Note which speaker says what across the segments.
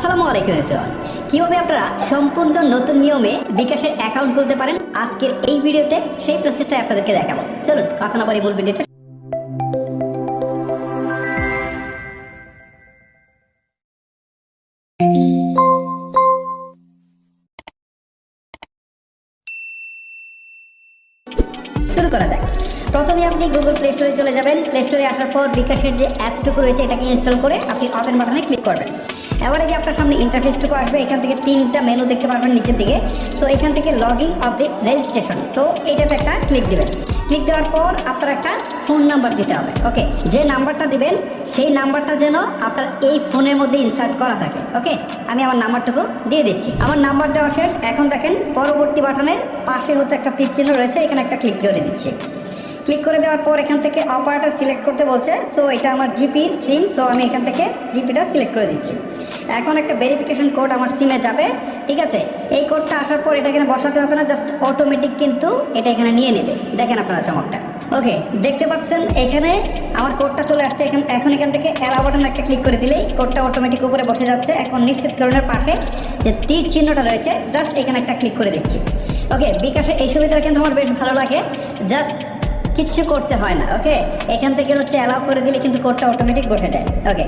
Speaker 1: আসসালামু আলাইকুম এভরিওয়ান। কীভাবে আপনারা সম্পূর্ণ নতুন নিয়মে বিকাশের অ্যাকাউন্ট খুলতে পারেন? আজকের এই ভিডিওতে সেই প্রসেসটা আপনাদেরকে দেখাবো। চলুন, কথা না বলি মূল ভিডিওটা শুরু করা যাক। প্রথমে আপনি গুগল প্লে স্টোরে চলে যাবেন। প্লে স্টোরে আসার পর বিকাশের যে অ্যাপসটুকু রয়েছে, এটাকে ইনস্টল করে আপনি ওপেন বাটনে ক্লিক করবেন। এবারে যে আপনার সামনে ইন্টারফেসটুকু আসবে, এখান থেকে তিনটা মেনু দেখতে পারবেন নিচের দিকে। সো এখান থেকে log in update registration so এটাতে একটা ক্লিক দিবেন। ক্লিক দেওয়ার পর আপনার একটা ফোন নাম্বার দিতে হবে। ওকে যে নাম্বারটা দিবেন, সেই নাম্বারটা যেন আপনার এই ফোনের মধ্যে ইনসার্ট করা থাকে। ওকে আমি আমার নাম্বারটুকু দিয়ে দিচ্ছি। আমার নাম্বার দেওয়া শেষ। এখন দেখেন, পরবর্তী বাটনের পাশে হচ্ছে একটা তীর চিহ্ন রয়েছে, এখানে একটা ক্লিক করে দিচ্ছি। ক্লিক করে দেওয়ার পর এখান থেকে অপারেটার সিলেক্ট করতে বলছে। সো এটা আমার জিপি সিম সো আমি এখান থেকে জিপিটা সিলেক্ট করে দিচ্ছি। এখন একটা ভেরিফিকেশন কোড আমার সিমে যাবে, ঠিক আছে? এই কোডটা আসার পর এটা এখানে বসাতে হবে না জাস্ট অটোমেটিক কিন্তু এটা এখানে নিয়ে নেবে। দেখেন আপনারা চমকটা। ওকে দেখতে পাচ্ছেন, এখানে আমার কোডটা চলে আসছে। এখন এখন এখান থেকে অ্যালাউ বাটন একটা ক্লিক করে দিলেই কোডটা অটোমেটিক উপরে বসে যাচ্ছে। এখন নিশ্চিতকরণের পাশে যে তীর চিহ্নটা রয়েছে জাস্ট এখানে একটা ক্লিক করে দিচ্ছি। ওকে বিকাশে এই সুবিধাটা কিন্তু আমার বেশ ভালো লাগে। জাস্ট কিচ্ছু করতে হয় না ওকে এখান থেকে হচ্ছে অ্যালাউ করে দিলে কিন্তু কোডটা অটোমেটিক বসে যায় ওকে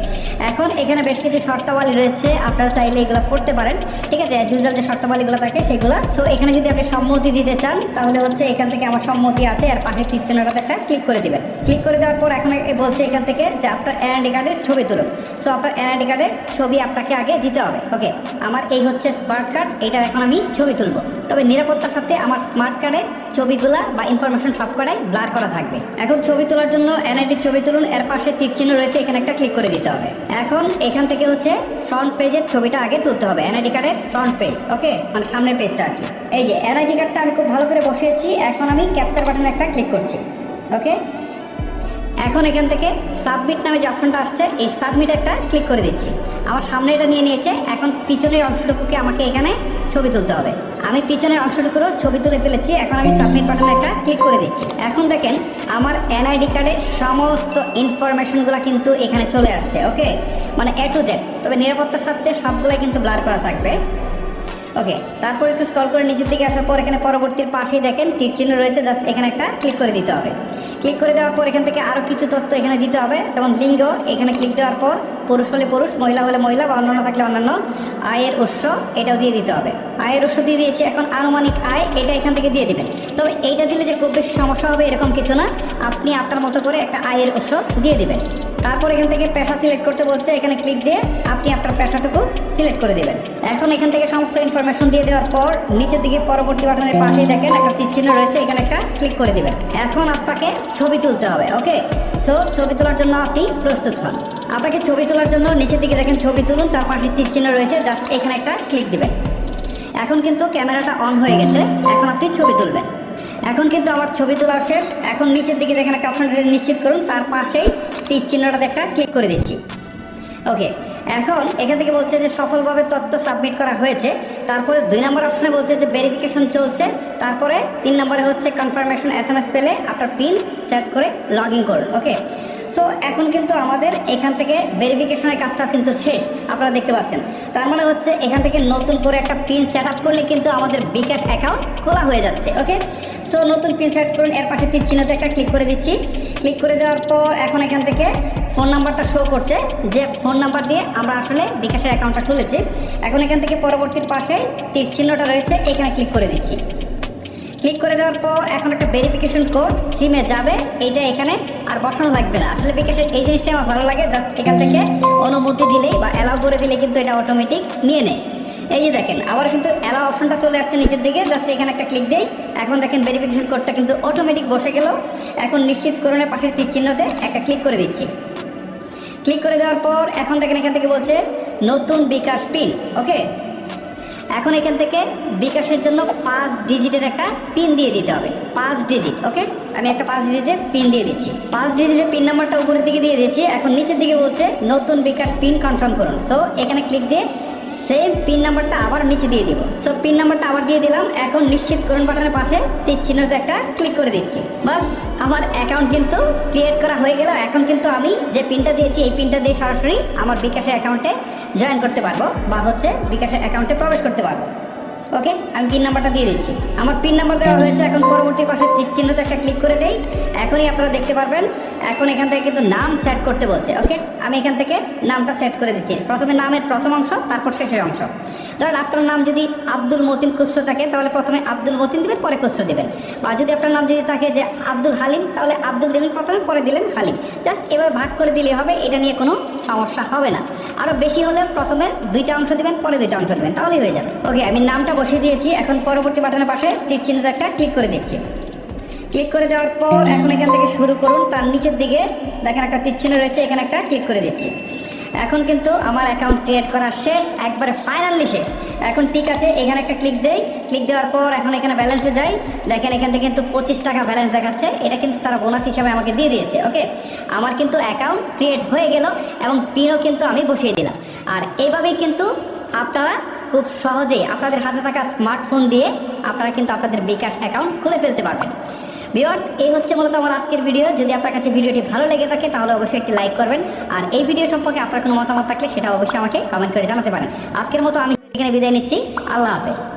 Speaker 1: এখন এখানে বেশ কিছু শর্তাবলী রয়েছে, আপনারা চাইলে এগুলো পড়তে পারেন, ঠিক আছে? ইউজুয়াল যে শর্তাবলীগুলো থাকে সেগুলো। তো এখানে যদি আপনি সম্মতি দিতে চান, তাহলে হচ্ছে এখান থেকে আমার সম্মতি আছে, আর পাশের তীরচিহ্নটাতে একটা ক্লিক করে দিবেন। ক্লিক করে দেওয়ার পর এখন বলছে এখান থেকে যে আপনার এনআইডি কার্ডের ছবি তুলুন। সো আপনার এনআইডি কার্ডের ছবি আপনাকে আগে দিতে হবে ওকে আমার এই হচ্ছে স্মার্ট কার্ড এটার এখন আমি ছবি তুলব। তবে নিরাপত্তার সাথে আমার স্মার্ট কার্ডের ছবিগুলা বা ইনফরমেশন সব কটাই ব্লার করা থাকবে। এখন ছবি তোলার জন্য এনআইডির ছবি তুলুন, এর পাশে তীর চিহ্ন রয়েছে, এখানে একটা ক্লিক করে দিতে হবে। এখন এখান থেকে হচ্ছে ফ্রন্ট পেজের ছবিটা আগে তুলতে হবে এনআইডি কার্ডের ফ্রন্ট পেজ ওকে মানে সামনের পেজটা আর কি। এই যে এনআইডি কার্ডটা আমি খুব ভালো করে বসিয়েছি, এখন আমি ক্যাপচার বাটনে একটা ক্লিক করছি ওকে এখন এখান থেকে সাবমিট নামে যে অপশনটা আসছে, এই সাবমিট একটা ক্লিক করে দিচ্ছি। আমার সামনে এটা নিয়ে নিয়েছে, এখন পিছনের অংশটুকুকে আমাকে এখানে ছবি তুলতে হবে। আমি পিছনের অংশটুকুরও ছবি তুলে ফেলেছি। এখন আমি সাবমিট বাটনে একটা ক্লিক করে দিচ্ছি। এখন দেখেন, আমার এনআইডি কার্ডের সমস্ত ইনফরমেশনগুলো কিন্তু এখানে চলে আসছে, ওকে? মানে এ টু জেড। তবে নিরাপত্তার সাথে সবগুলোই কিন্তু ব্লার করা থাকবে। ওকে, তারপর একটু স্কল করে নিচের দিকে আসার পর এখানে পরবর্তীর পাশেই দেখেন, তীর চিহ্ন রয়েছে, জাস্ট এখানে একটা ক্লিক করে দিতে হবে। ক্লিক করে দেওয়ার পর এখান থেকে আরও কিছু তথ্য এখানে দিতে হবে, যেমন লিঙ্গ। এখানে ক্লিক দেওয়ার পর পুরুষ হলে পুরুষ, মহিলা হলে মহিলা, বা অন্যান্য থাকলে অন্যান্য। আয়ের উৎস এটাও দিয়ে দিতে হবে। আয়ের উৎস দিয়ে দিয়েছি এখন আনুমানিক আয় এটা এখান থেকে দিয়ে দেবেন। তবে এইটা দিলে যে খুব বেশি সমস্যা হবে এরকম কিছু না। আপনি আপনার মতো করে একটা আয়ের উৎস দিয়ে দিবেন। তারপর এখান থেকে পেশা সিলেক্ট করতে বলছে, এখানে ক্লিক দিয়ে আপনি আপনার পেশাটুকু সিলেক্ট করে দেবেন। এখন এখান থেকে সমস্ত ইনফরমেশন দিয়ে দেওয়ার পর, নিচের দিকে পরবর্তী বাটনের পাশেই দেখেন একটা তীর চিহ্ন রয়েছে, এখানে একটা ক্লিক করে দেবেন। এখন আপনাকে ছবি তুলতে হবে ওকে সো ছবি তোলার জন্য আপনি প্রস্তুত হন। আপনাকে ছবি তোলার জন্য নিচের দিকে দেখেন ছবি তুলুন, তার পাশে তীর চিহ্ন রয়েছে জাস্ট এখানে একটা ক্লিক দিবেন। এখন কিন্তু ক্যামেরাটা অন হয়ে গেছে, এখন আপনি ছবি তুলবেন। এখন কিন্তু আমার ছবি তোলা শেষ। এখন নিচের দিকে দেখেন একটা অপশন নিশ্চিত করুন। তার পাশেই তীর চিহ্নটাতে একটা ক্লিক করে দিচ্ছি। ওকে এখন এখান থেকে বলছে যে সফলভাবে তথ্য সাবমিট করা হয়েছে। তারপরে দুই নম্বর অপশানে বলছে যে ভেরিফিকেশন চলছে। তারপরে তিন নম্বরে হচ্ছে কনফার্মেশন এস এম এস পেলে আপনার পিন সেট করে লগ ইন করুন। ওকে সো এখন কিন্তু আমাদের এখান থেকে ভেরিফিকেশনের কাজটা কিন্তু শেষ, আপনারা দেখতে পাচ্ছেন। তার মানে হচ্ছে এখান থেকে নতুন করে একটা পিন সেট আপ করলে কিন্তু আমাদের বিকাশ অ্যাকাউন্ট খোলা হয়ে যাচ্ছে ওকে সো নতুন পিন সেট করুন, এর পাশে তীর চিহ্নতে একটা ক্লিক করে দিচ্ছি। ক্লিক করে দেওয়ার পর এখন এখান থেকে ফোন নাম্বারটা শো করছে যে ফোন নাম্বার দিয়ে আমরা আসলে বিকাশের অ্যাকাউন্টটা খুলেছি। এখন এখান থেকে পরবর্তীর পাশে তীর চিহ্নটা রয়েছে, এখানে ক্লিক করে দিচ্ছি। ক্লিক করে দেওয়ার পর এখন একটা ভেরিফিকেশন কোড সিমে যাবে, এইটা এখানে আর বসানো লাগবে না। আসলে বিকাশের এই জিনিসটা আমার ভালো লাগে জাস্ট এখান থেকে অনুমতি দিলেই বা অ্যালাউ করে দিলে কিন্তু এটা অটোমেটিক নিয়ে নেয়। এই যে দেখেন, আবার কিন্তু অ্যালাউ অপশনটা চলে আসছে নিচের দিকে জাস্ট এখানে একটা ক্লিক দেই, এখন দেখেন ভেরিফিকেশন কোডটা কিন্তু অটোমেটিক বসে গেল। এখন নিশ্চিত নিশ্চিতকরণের পাশের তীর চিহ্নতে একটা ক্লিক করে দিচ্ছি। ক্লিক করে দেওয়ার পর এখন দেখেন এখান থেকে বলছে নতুন বিকাশ পিন ওকে এখন এখান থেকে বিকাশের জন্য পাঁচ ডিজিটের একটা পিন দিয়ে দিতে হবে। পাঁচ ডিজিট ওকে আমি একটা পাঁচ ডিজিটের পিন দিয়ে দিচ্ছি। পাঁচ ডিজিটের পিন নাম্বারটা উপরের দিকে দিয়ে দিচ্ছি এখন নিচের দিকে বলছে নতুন বিকাশ পিন কনফার্ম করুন। সো এখানে ক্লিক দিয়ে সেম পিন নাম্বারটা আবার নিচে দিয়ে দিব। সো পিন নাম্বারটা আবার দিয়ে দিলাম। এখন নিশ্চিত করুন বাটনের পাশে তীর চিহ্নতে একটা ক্লিক করে দিচ্ছি। বাস, আমার অ্যাকাউন্ট কিন্তু ক্রিয়েট করা হয়ে গেল। এখন কিন্তু আমি যে পিনটা দিয়েছি, এই পিনটা দিয়ে সরাসরি আমার বিকাশের অ্যাকাউন্টে জয়েন করতে পারব বা হচ্ছে বিকাশের অ্যাকাউন্টে প্রবেশ করতে পারব। ওকে আমি পিন নাম্বারটা দিয়ে দিচ্ছি। আমার পিন নাম্বার দেওয়া হয়েছে। এখন পরবর্তী পাশে চিহ্নতে একটা ক্লিক করে দেই। এখনই আপনারা দেখতে পারবেন। এখন এখান থেকে কিন্তু নাম সেট করতে বলছে ওকে আমি এখান থেকে নামটা সেট করে দিচ্ছি। প্রথমে নামের প্রথম অংশ, তারপর শেষের অংশ। ধরেন আপনার নাম যদি আব্দুল মতিন খুচরো থাকে, তাহলে প্রথমে আব্দুল মতিন দিবেন, পরে খুচরো দিবেন। বা যদি আপনার নাম যদি থাকে যে আব্দুল হালিম, তাহলে আব্দুল দিলেন প্রথমে, পরে দিলেন হালিম। জাস্ট এভাবে ভাগ করে দিলে হবে, এটা নিয়ে কোনো সমস্যা হবে না। আরও বেশি হলে প্রথমে দুইটা অংশ দিবেন, পরে দুইটা অংশ দিবেন, তাহলেই হয়ে যাবে। ওকে আমি নামটা বসিয়ে দিয়েছি, এখন পরবর্তী বাটনের পাশে তীর চিহ্নতে একটা ক্লিক করে দিচ্ছি। ক্লিক করে দেওয়ার পর এখন এখান থেকে শুরু করুন। তার নিচের দিকে দেখেন একটা তীরচিহ্ন রয়েছে, এখানে একটা ক্লিক করে দিচ্ছি। এখন কিন্তু আমার অ্যাকাউন্ট ক্রিয়েট করা শেষ, একবারে ফাইনালি শেষ। এখন ঠিক আছে, এখানে একটা ক্লিক দেই। ক্লিক দেওয়ার পর এখন এখানে ব্যালেন্সে যাই। দেখেন এখান থেকে কিন্তু পঁচিশ টাকা ব্যালেন্স দেখাচ্ছে। এটা কিন্তু তারা বোনাস হিসাবে আমাকে দিয়ে দিয়েছে ওকে আমার কিন্তু অ্যাকাউন্ট ক্রিয়েট হয়ে গেল এবং পিনও কিন্তু আমি বসিয়ে দিলাম। আর এইভাবেই কিন্তু আপনারা খুব সহজেই আপনাদের হাতে থাকা স্মার্টফোন দিয়ে আপনারা কিন্তু আপনাদের বিকাশ অ্যাকাউন্ট খুলে ফেলতে পারবেন। ভিওয়ার্স এই হচ্ছে মূলত আমার আজকের ভিডিও যদি আপনার কাছে ভিডিওটি ভালো লেগে থাকে, তাহলে অবশ্যই একটি লাইক করবেন। আর এই ভিডিও সম্পর্কে আপনার কোনো মতামত থাকলে সেটা অবশ্যই আমাকে কমেন্ট করে জানাতে পারেন। আজকের মতো আমি এখানে বিদায় নিচ্ছি। আল্লাহ হাফেজ।